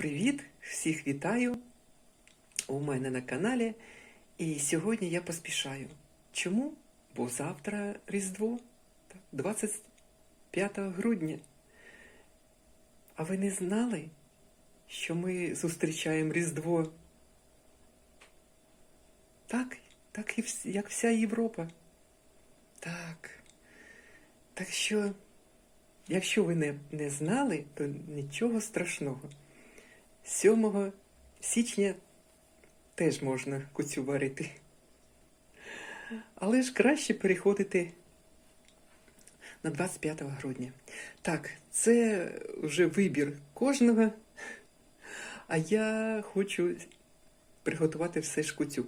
Привіт! Всіх вітаю у мене на каналі. І сьогодні я поспішаю. Чому? Бо завтра Різдво, 25 грудня. А ви не знали, що ми зустрічаємо Різдво? Так, так і як вся Європа. Так. Так що, якщо ви не, не знали, то нічого страшного. 7 січня теж можна куцю варити. Але ж краще переходити на 25 грудня. Так, це вже вибір кожного. А я хочу приготувати все ж куцю.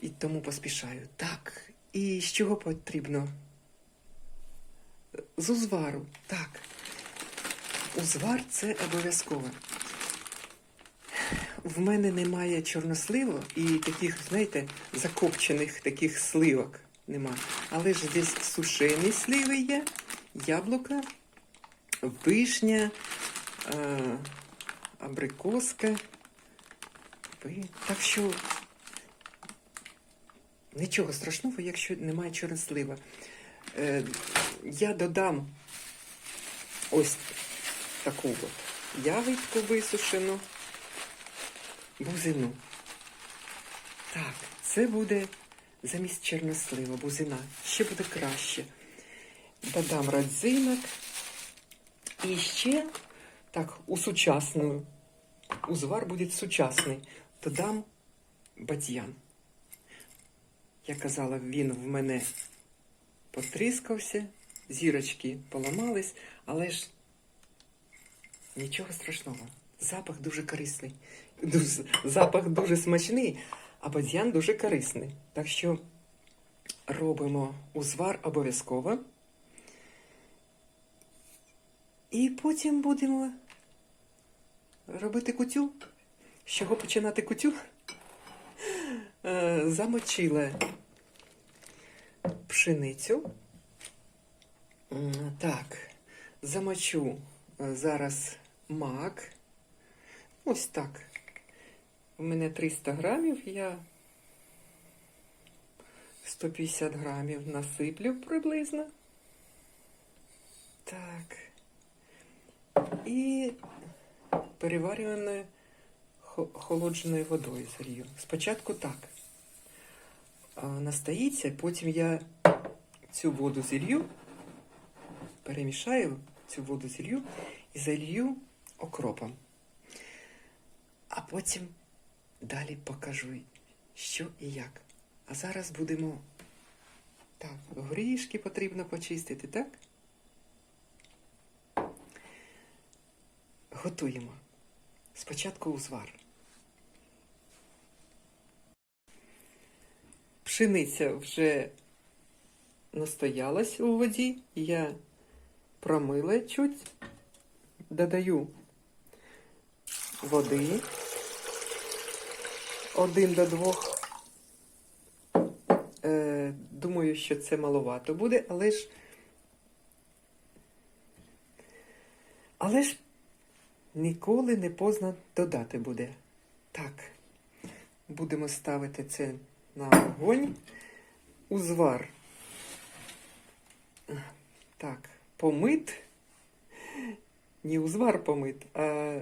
І тому поспішаю. Так, і з чого потрібно? З узвару. Так. Узвар це обов'язково. В мене немає чорносливу і таких, знаєте, закопчених таких сливок нема. Але ж здесь сушені сливи є, яблука, вишня, е, абрикоска. Так що нічого страшного, якщо немає чорнослива. Е, я додам ось таку от ягідку висушену бузину. Так, це буде замість чорнослива, бузина. Ще буде краще. Додам родзинок. І ще, так, у сучасну, узвар буде сучасний. Додам бадьян. Я казала, він в мене потріскався, зірочки поламались, але ж нічого страшного. Запах дуже корисний. Запах дуже смачний, а бадьян дуже корисний. Так що робимо узвар обов'язково. І потім будемо робити кутю. З чого починати кутю? Е, Замочила пшеницю. Так, замочу е, зараз мак. Ось так. У мене 300 грамів, я 150 грамів насиплю приблизно. Так. І переварюваною холодженою водою залью. Спочатку так. Настоїться, потім я цю воду зілью, перемішаю цю воду зілью і залью окропом. А потім далі покажу, що і як. А зараз будемо. Так, горішки потрібно почистити, так? Готуємо. Спочатку узвар. Пшениця вже настоялась у воді. Я промила чуть, додаю води. Один до двох. Е, думаю, що це маловато буде, але ж. Але ж ніколи не поздно додати буде. Так, будемо ставити це на огонь. Узвар. Так, помит. Не узвар помит, а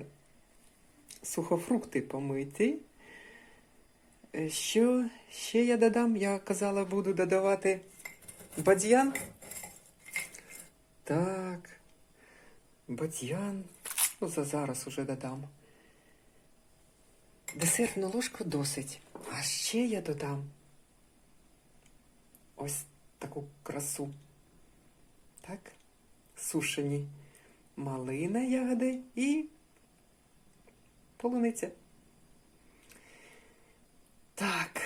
сухофрукти помиті. Е, Що ще я додам? Я казала, буду додавати бадьян. Так. Бадьян. Ну, за зараз уже додам. Десертну ложку досить. А ще я додам ось таку красу. Так? Сушені малина ягоди і полуниця. Так.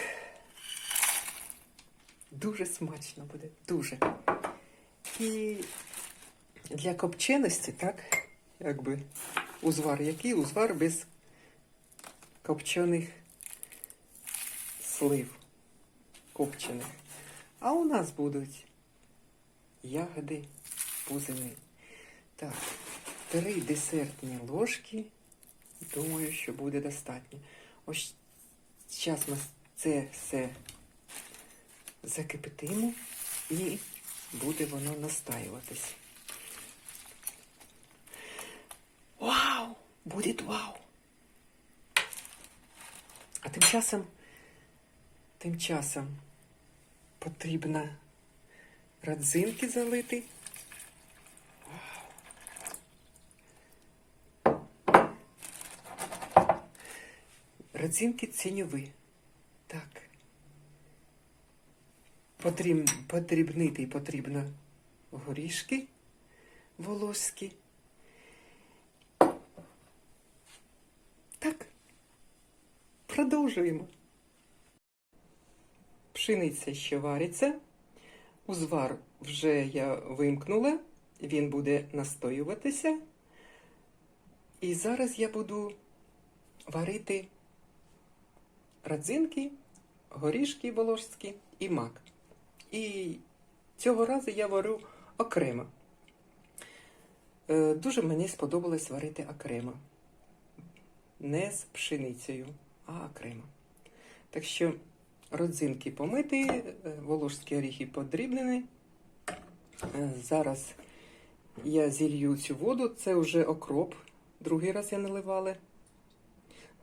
Дуже смачно буде. Дуже. І для копченості, так, якби узвар. Який узвар без копчених слив. Копчених. А у нас будуть ягоди бузини. Так, три десертні ложки Думаю, що буде достатньо. Ось зараз ми це все закипятимо і буде воно настаюватись. Вау! Буде вау! А тим часом, тим часом потрібно родзинки залити. Родзинки ціньові. Так. Потріб, подрібнити потрібно горішки волоські. Так. Продовжуємо. Пшениця ще вариться. Узвар вже я вимкнула, він буде настоюватися. І зараз я буду варити родзинки, горішки волошські і мак. І цього разу я варю окремо. Е, Дуже мені сподобалось варити окремо. Не з пшеницею, а окремо. Так що родзинки помиті, е, волошські оріхи подрібнені. Е, Зараз я зілью цю воду, це вже окроп. Другий раз я наливала.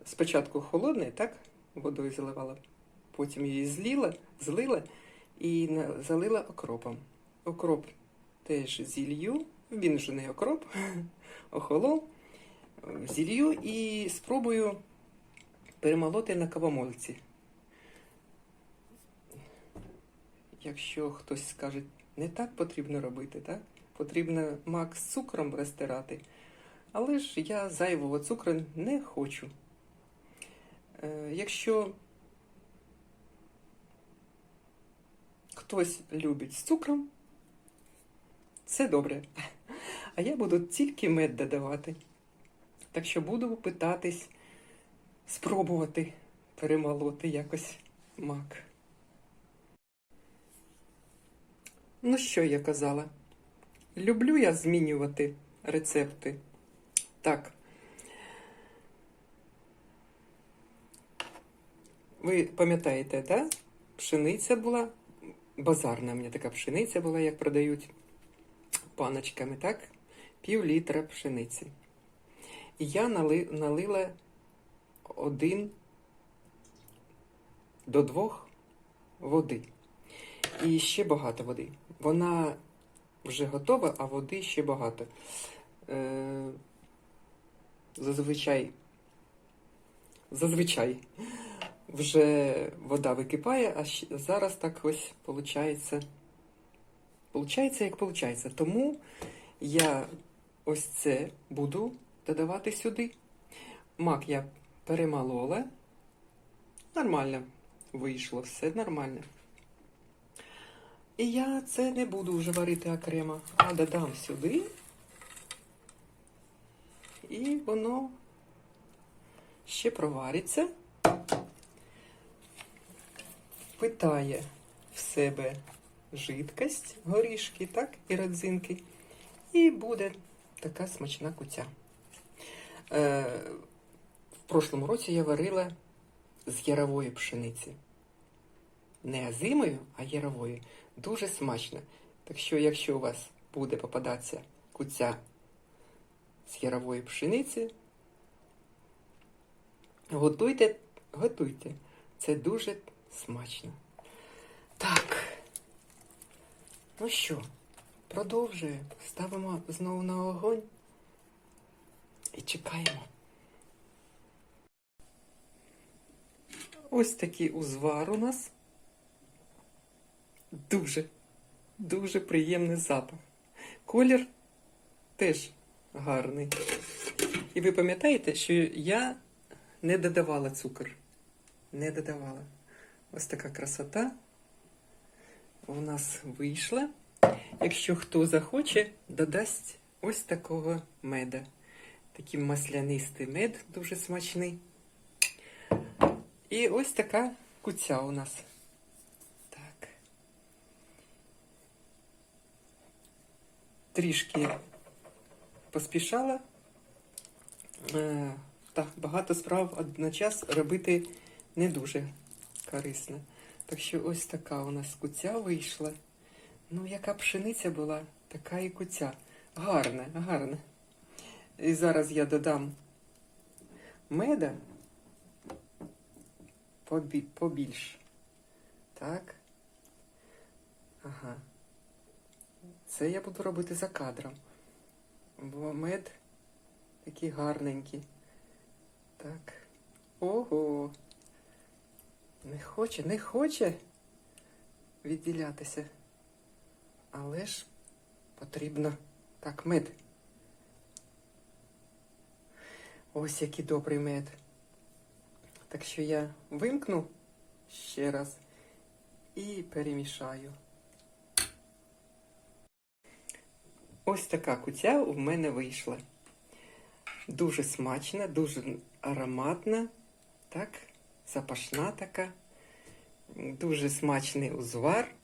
Спочатку холодний, так, водою заливала, потім її зліла, злила і залила окропом. Окроп теж зілью, він вже не окроп, охолов. Зілью і спробую перемолоти на кавомольці. Якщо хтось скаже, не так потрібно робити, так? Потрібно мак з цукром розтирати. Але ж я зайвого цукру не хочу. Е, Якщо хтось любить з цукром, це добре. А я буду тільки мед додавати. Так що буду питатись спробувати перемолоти якось мак. Ну, що я казала? Люблю я змінювати рецепти. Так. Ви пам'ятаєте, да? Пшениця була, базарна мені така пшениця була, як продають паночками, так? Пів літра пшениці. І я нали, налила один до двох води. І ще багато води. Вона вже готова, а води ще багато. Е, зазвичай, зазвичай вже вода википає, а зараз так ось виходить. Получається, як виходить. Тому я ось це буду додавати сюди. Мак я перемолола. Нормально вийшло, все нормально. І я це не буду вже варити окремо, а додам сюди. І воно ще провариться, питає в себе жидкость, горішки, так, і родзинки, і буде така смачна куця. Е, в прошлому році я варила з ярової пшениці. Не озимою, а яровою. Дуже смачно. Так що, якщо у вас буде попадатися куця з ярової пшениці, готуйте, готуйте. Це дуже смачно. Так. Ну що, продовжуємо. Ставимо знову на огонь і чекаємо. Ось такий узвар у нас. Дуже, дуже приємний запах. Колір теж гарний. І ви пам'ятаєте, що я не додавала цукор. Не додавала. Ось така красота у нас вийшла. Якщо хто захоче, додасть ось такого меда. Такий маслянистий мед, дуже смачний. І ось така куця у нас. Так. Трішки поспішала. Е, так, багато справ одночас робити не дуже корисно. Так що ось така у нас куця вийшла. Ну, яка пшениця була, така і куця. Гарна, гарна. І зараз я додам меда побі- побільше. Так. Ага. Це я буду робити за кадром. Бо мед такий гарненький. Так. Ого. Не хоче, не хоче відділятися. Але ж потрібно. Так, мед. Ось який добрий мед. Так що я вимкну ще раз і перемішаю. Ось така куця у мене вийшла. Дуже смачна, дуже ароматна, так, запашна така, дуже смачний узвар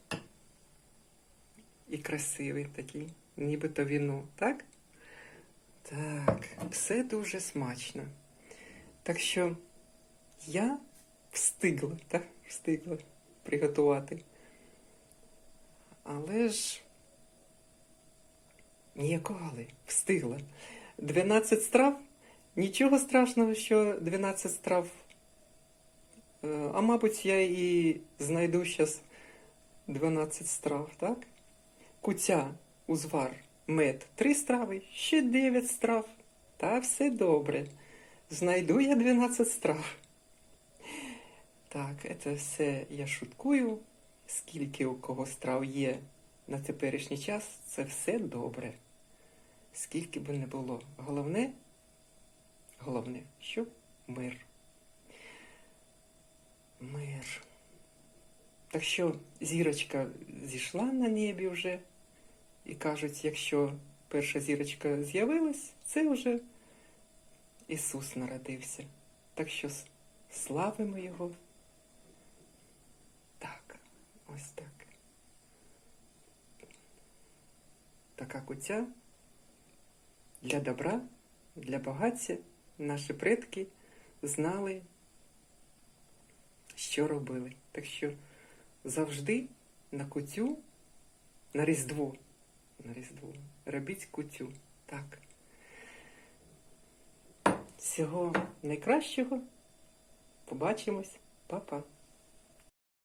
і красивий такий, нібито віно, так? Так, все дуже смачно. Так що я встигла, так, встигла приготувати. Але ж ніякого але встигла. 12 страв. Нічого страшного, що 12 страв. Е, А мабуть, я і знайду зараз 12 страв, так? Куця, узвар, мед 3 страви, ще 9 страв. Та все добре. Знайду я 12 страв. Так, це все я шуткую. Скільки у кого страв є на теперішній час, це все добре. Скільки би не було. Головне, головне, що. Мир. Так що зірочка зійшла на небі вже. І кажуть, якщо перша зірочка з'явилась, це вже Ісус народився. Так що славимо Його. Так, ось так. Така куця для добра, для багаття наші предки знали, що робили. Так що завжди на кутю, на Різдво, на Різдво, робіть кутю. Так. Всього найкращого. Побачимось. Па-па.